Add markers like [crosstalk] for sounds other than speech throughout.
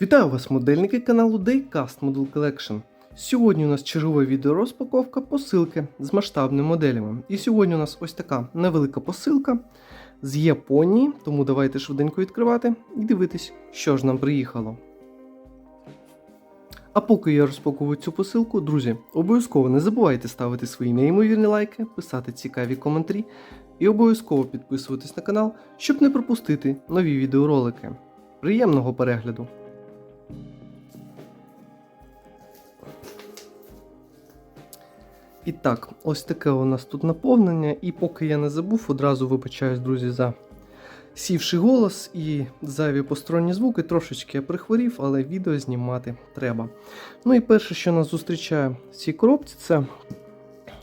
Вітаю вас, модельники каналу Daycast Model Collection. Сьогодні у нас чергова відеорозпаковка посилки з масштабними моделями. І сьогодні у нас ось така невелика посилка з Японії, тому давайте швиденько відкривати і дивитись, що ж нам приїхало. А поки я розпаковую цю посилку, друзі, обов'язково не забувайте ставити свої неймовірні лайки, писати цікаві коментарі і обов'язково підписуватись на канал, щоб не пропустити нові відеоролики. Приємного перегляду! І так, ось таке у нас тут наповнення. І поки я не забув, одразу вибачаюсь, друзі, за сівший голос і зайві посторонні звуки. Трошечки я прихворів, але відео знімати треба. Ну і перше, що нас зустрічає в цій коробці, це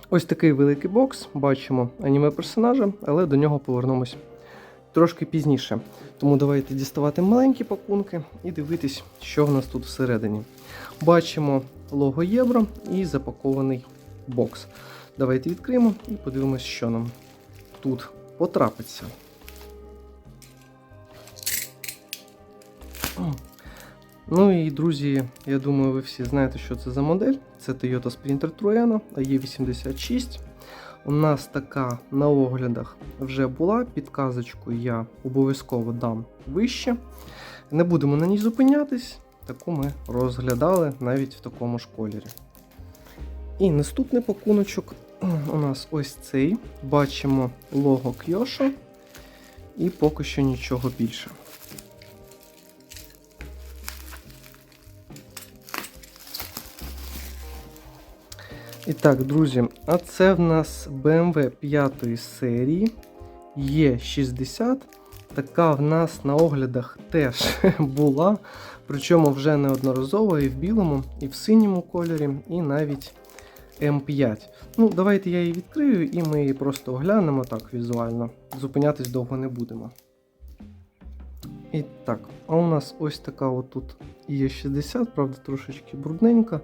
ось такий великий бокс. Бачимо аніме персонажа, але до нього повернемось трошки пізніше. Тому давайте діставати маленькі пакунки і дивитись, що в нас тут всередині. Бачимо лого Євро і запакований бокс. Давайте відкриємо і подивимось, що нам тут потрапиться. Ну і друзі, я думаю, ви всі знаєте, що це за модель. Це Toyota Sprinter Trueno AE86. У нас така на оглядах вже була. Підказочку я обов'язково дам вище. Не будемо на ній зупинятись. Таку ми розглядали навіть в такому ж кольорі. І наступний пакуночок у нас ось цей. Бачимо лого Кьоша. І поки що нічого більше. І так, друзі, а це в нас BMW 5 серії Е60. Така в нас на оглядах теж [laughs] була. Причому вже неодноразово і в білому, і в синьому кольорі, і навіть М5. Ну, давайте я її відкрию і ми її просто оглянемо так візуально. Зупинятись довго не будемо. І так, а у нас ось така отут є 60, правда, трошечки брудненька.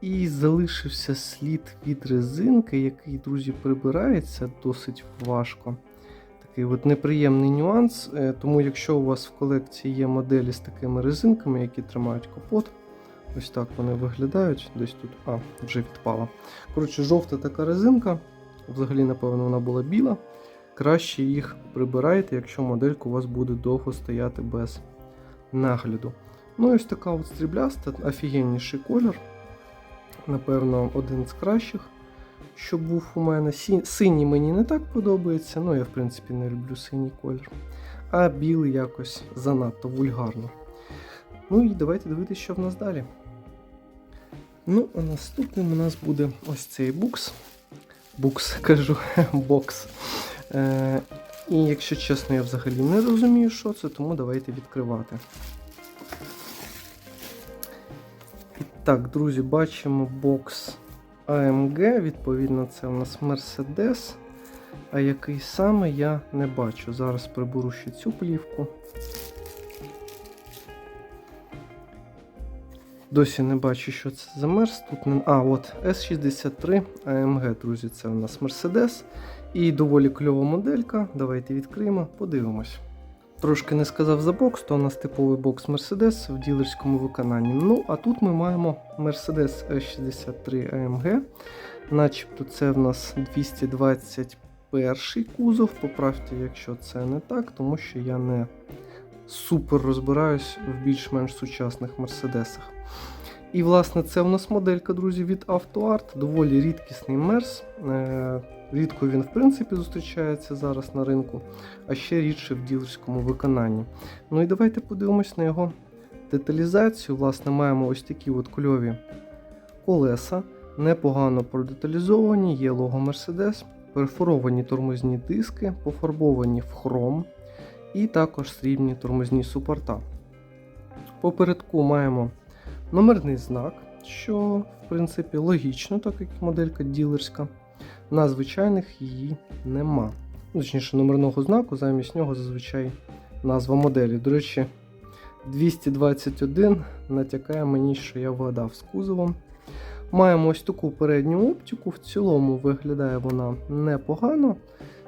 І залишився слід від резинки, який, друзі, прибирається досить важко. Такий от неприємний нюанс. е, Тому, якщо у вас в колекції є моделі з такими резинками, які тримають капот, ось так вони виглядають. Десь тут, а, вже відпала. Коротше, жовта така резинка. Взагалі, напевно, вона була біла. Краще їх прибирайте, якщо моделька у вас буде довго стояти без нагляду. Ну і ось така от стрібляста, офігенніший колір. Напевно, один з кращих, що був у мене. Синій мені не так подобається, ну я в принципі не люблю синій колір. А білий якось занадто вульгарно. Ну і давайте дивитися, що в нас далі. Ну, а наступним у нас буде ось цей букс. Букс, [laughs] кажу, бокс. Е, І якщо чесно, я взагалі не розумію, що це, тому давайте відкривати. І так, друзі, бачимо бокс AMG. Відповідно, це у нас Mercedes. А який саме я не бачу. Зараз приберу ще цю плівку. Досі не бачу, що це за мерс. Тут. А, от S63 AMG, друзі, це у нас Mercedes. І доволі кльова моделька. Давайте відкриємо, подивимось. Трошки не сказав за бокс, то у нас типовий бокс Mercedes в ділерському виконанні. Ну, а тут ми маємо Mercedes S63 AMG. Начебто це в нас 221 кузов. Поправте, якщо це не так, тому що я не супер розбираюсь в більш-менш сучасних мерседесах. І, власне, це у нас моделька, друзі, від AutoArt. Доволі рідкісний мерс. Е, Рідко він, в принципі, зустрічається зараз на ринку, а ще рідше в ділерському виконанні. Ну і давайте подивимось на його деталізацію. Власне, маємо ось такі от кльові колеса, непогано продеталізовані, є лого Mercedes, перфоровані тормозні диски, пофарбовані в хром, і також срібні тормозні супорта. Попередку маємо номерний знак, що в принципі логічно, так як моделька ділерська. На звичайних її нема. Ну, Точніше, номерного знаку, замість нього зазвичай назва моделі. До речі, 221 натякає мені, що я вгадав з кузовом. Маємо ось таку передню оптику. В цілому виглядає вона непогано,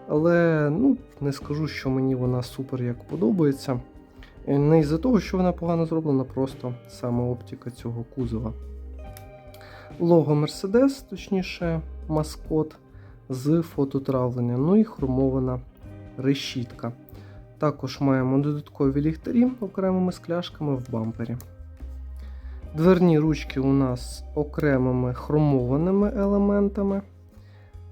але ну, не скажу, що мені вона супер як подобається. Е, Не із-за того, що вона погано зроблена, просто саме оптика цього кузова. Лого Mercedes, точніше, маскот з фототравлення, ну і хромована решітка. Також маємо додаткові ліхтарі окремими скляшками в бампері. Дверні ручки у нас окремими хромованими елементами.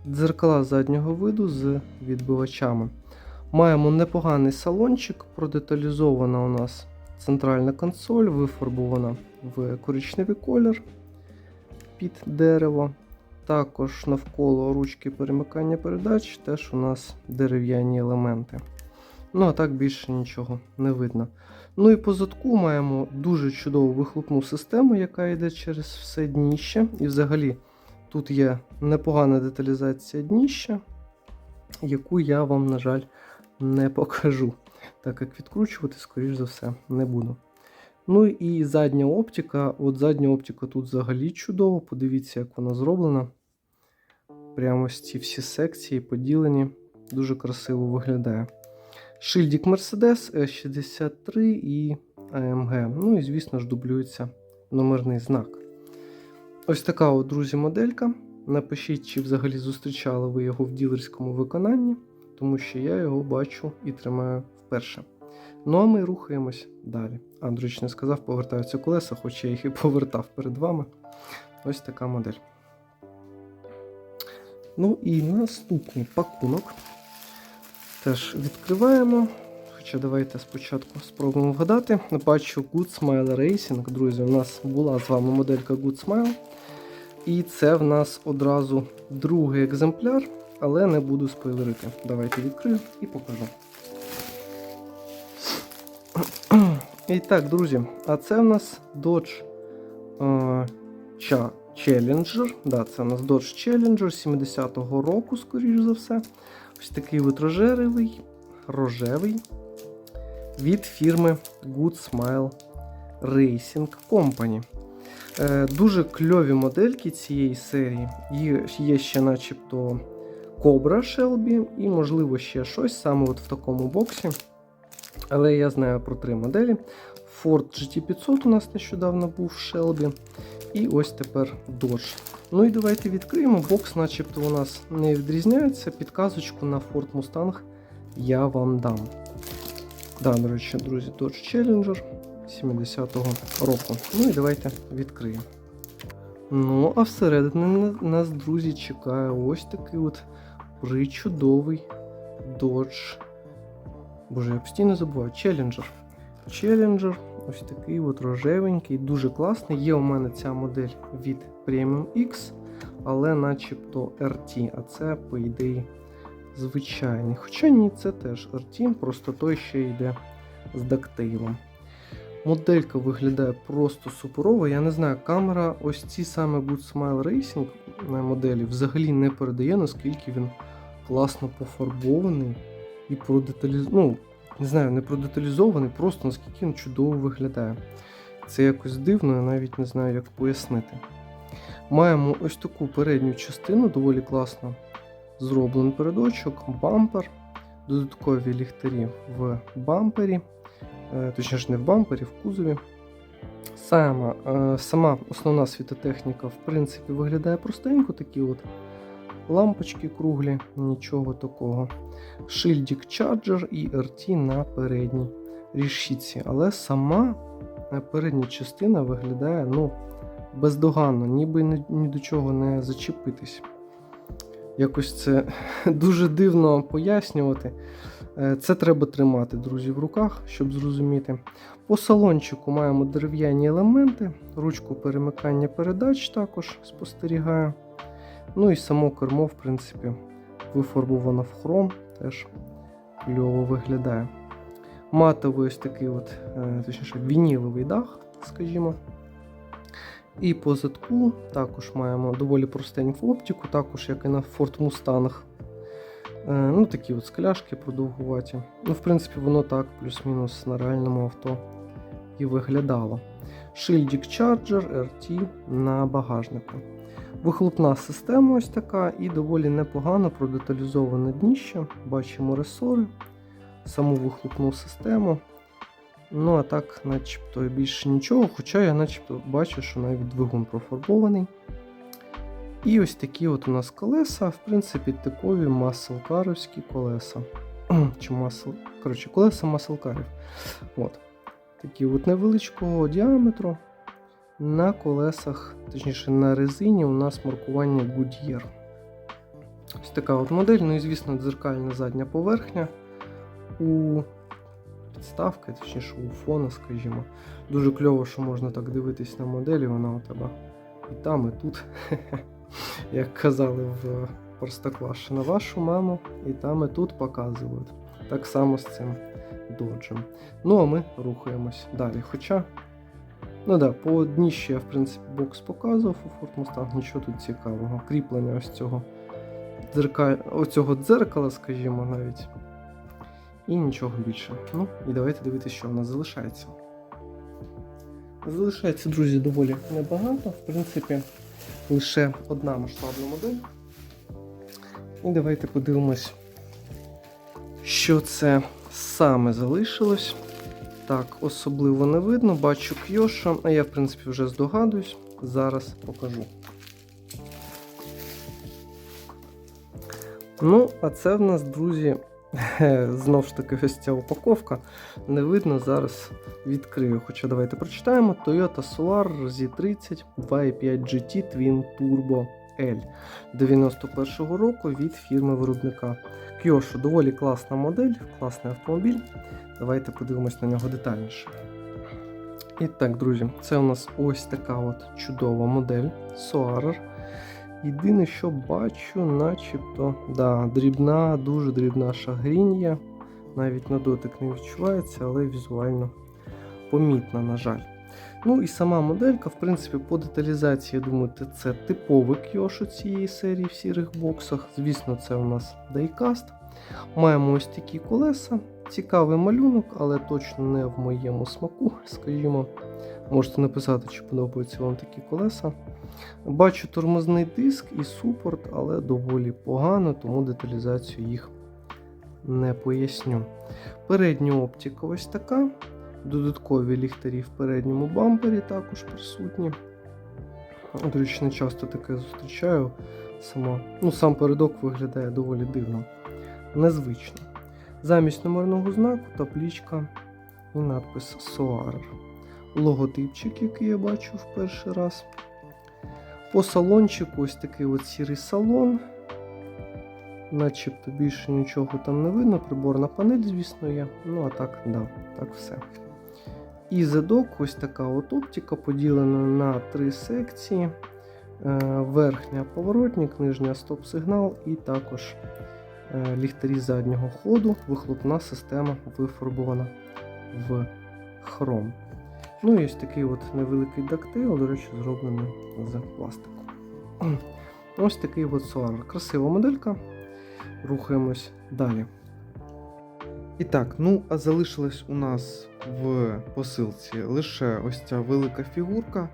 Дзеркала заднього виду з відбивачами. Маємо непоганий салончик, продеталізована у нас центральна консоль, вифарбована в коричневий колір під дерево. Також навколо ручки перемикання передач теж у нас дерев'яні елементи. Ну, а так більше нічого не видно. Ну і по задку маємо дуже чудову вихлопну систему, яка йде через все дніще. І взагалі тут є непогана деталізація дніща, яку я вам, на жаль, не покажу. Так як відкручувати, скоріш за все, не буду. Ну і задня оптика. От задня оптика тут взагалі чудова. Подивіться, як вона зроблена. Прямо ось ці всі секції поділені. Дуже красиво виглядає. Шильдик Mercedes S63 і AMG. Ну і, звісно ж, дублюється номерний знак. Ось така, от, друзі, моделька. Напишіть, чи взагалі зустрічали ви його в ділерському виконанні, тому що я його бачу і тримаю вперше. Ну а ми рухаємось далі. Андрійович не сказав, повертаються колеса, хоч я їх і повертав перед вами. Ось така модель. Ну і наступний пакунок. Теж відкриваємо. Хоча давайте спочатку спробуємо вгадати. Бачу Good Smile Racing. Друзі, у нас була з вами моделька Good Smile. І це в нас одразу другий екземпляр, але не буду спойлерити. Давайте відкрию і покажу. І так, друзі, а це в нас Dodge е, Cha- Challenger. Да, це у нас Dodge Challenger 70-го року, скоріш за все. Ось такий от рожевий, рожевий від фірми Good Smile Racing Company. Е, дуже кльові модельки цієї серії. Є, ще начебто Cobra Shelby і, можливо, ще щось саме от в такому боксі. Але я знаю про три моделі. Ford GT500 у нас нещодавно був в Shelby. І ось тепер Dodge. Ну і давайте відкриємо. Бокс, начебто, у нас не відрізняється. Підказочку на Ford Mustang я вам дам. Да, до речі, друзі, Dodge Challenger 70-го року. Ну і давайте відкриємо. Ну, а всередині нас, друзі, чекає ось такий от причудовий Dodge. Боже, я постійно забуваю. Challenger. Challenger. Ось такий от рожевенький, дуже класний. Є у мене ця модель від Premium X, але начебто RT, а це, по ідеї, звичайний. Хоча ні, це теж RT, просто той ще йде з дактейлом. Моделька виглядає просто суперово. Я не знаю, камера ось ці саме Good Smile Racing моделі взагалі не передає, наскільки він класно пофарбований і продеталізований. Ну, не знаю, не продеталізований, просто наскільки він чудово виглядає. Це якось дивно, я навіть не знаю, як пояснити. Маємо ось таку передню частину, доволі класно зроблений передочок, бампер, додаткові ліхтарі в бампері, точніше не в бампері, в кузові. Сама, е, сама основна світотехніка, в принципі, виглядає простенько, такі от лампочки круглі, нічого такого. Шильдик Charger і RT на передній рішіці. Але сама е, передня частина виглядає ну, бездоганно, ніби ні, ні до чого не зачепитись. Якось це [laughs] дуже дивно пояснювати. Е, Це треба тримати, друзі, в руках, щоб зрозуміти. По салончику маємо дерев'яні елементи, ручку перемикання передач також спостерігаю. Ну і само кермо, в принципі, вифарбовано в хром, теж кльово виглядає. Матовий ось такий от, е, точніше, вініловий дах, скажімо. І по задку також маємо доволі простеньку оптику, також як і на Ford Mustang. Е, Ну, такі от скляшки продовгуваті. Ну, в принципі, воно так, плюс-мінус на реальному авто і виглядало. Шильдик Charger RT на багажнику. Вихлопна система ось така і доволі непогано продеталізоване дніще. Бачимо ресори, саму вихлопну систему. Ну, а так, начебто, більше нічого, хоча я начебто бачу, що навіть двигун профарбований. І ось такі от у нас колеса, в принципі, типові маселкаровські колеса. [clears throat] Чи масел... Коротше, колеса маселкарів. От. Такі от невеличкого діаметру. На колесах, точніше на резині, у нас маркування Goodyear. Ось така от модель, ну і звісно, дзеркальна задня поверхня у підставки, точніше у фона, скажімо. Дуже кльово, що можна так дивитись на моделі, вона у тебе і там, і тут. [laughs] Як казали в Простоквашино, вашу маму і там, і тут показують. Так само з цим доджем. Ну, а ми рухаємось далі. Хоча, ну да, по дніщі я, в принципі, бокс показував у Ford Mustang, нічого тут цікавого. Кріплення ось цього дзерка... оцього дзеркала, скажімо, навіть. І нічого більше. Ну, і давайте дивитися, що в нас залишається. Залишається, друзі, доволі небагато. В принципі, лише одна масштабна модель. І давайте подивимось, що це саме залишилось. Так, особливо не видно, бачу Кьоша, а я, в принципі, вже здогадуюсь. Зараз покажу. Ну, а це в нас, друзі, [laughs] знов ж таки ось ця упаковка. Не видно, зараз відкрию. Хоча давайте прочитаємо: Toyota Solar Z30 2.5 GT Twin Turbo L 91-го року від фірми виробника. Kyosho доволі класна модель, класний автомобіль. Давайте подивимось на нього детальніше. І так, друзі, це у нас ось така от чудова модель Soarer. Єдине, що бачу, начебто, да, дрібна, дуже дрібна шагріння. Навіть на дотик не відчувається, але візуально помітна, на жаль. Ну і сама моделька, в принципі, по деталізації, я думаю, це типовий кьош цієї серії в сірих боксах. Звісно, це у нас дайкаст. Маємо ось такі колеса. Цікавий малюнок, але точно не в моєму смаку, [laughs] скажімо. Можете написати, чи подобаються вам такі колеса. Бачу тормозний диск і супорт, але доволі погано, тому деталізацію їх не поясню. Передня оптика ось така. Додаткові ліхтарі в передньому бампері також присутні. До речі, не часто таке зустрічаю. Сама, ну, Сам передок виглядає доволі дивно, незвично. Замість номерного знаку таблічка і надпис Soarer. Логотипчик, який я бачу в перший раз. По салончику ось такий от сірий салон. Начебто більше нічого там не видно. Приборна панель, звісно, є. Ну, а так, да, так все. І задок, ось така от оптика поділена на три секції. Е, Верхня поворотник, нижня стоп-сигнал і також е, ліхтарі заднього ходу. Вихлопна система вифарбована в хром. Ну і ось такий от невеликий дактил, до речі, зроблений з пластику. [clears throat] Ось такий от Solar. Красива моделька. Рухаємось далі. І так, ну а залишилась у нас в посилці лише ось ця велика фігурка,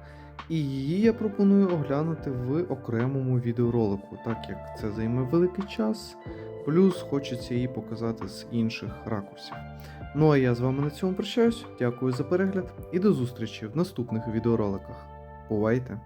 і її я пропоную оглянути в окремому відеоролику, так як це займе великий час, плюс хочеться її показати з інших ракурсів. Ну а я з вами на цьому прощаюсь. Дякую за перегляд і до зустрічі в наступних відеороликах. Бувайте!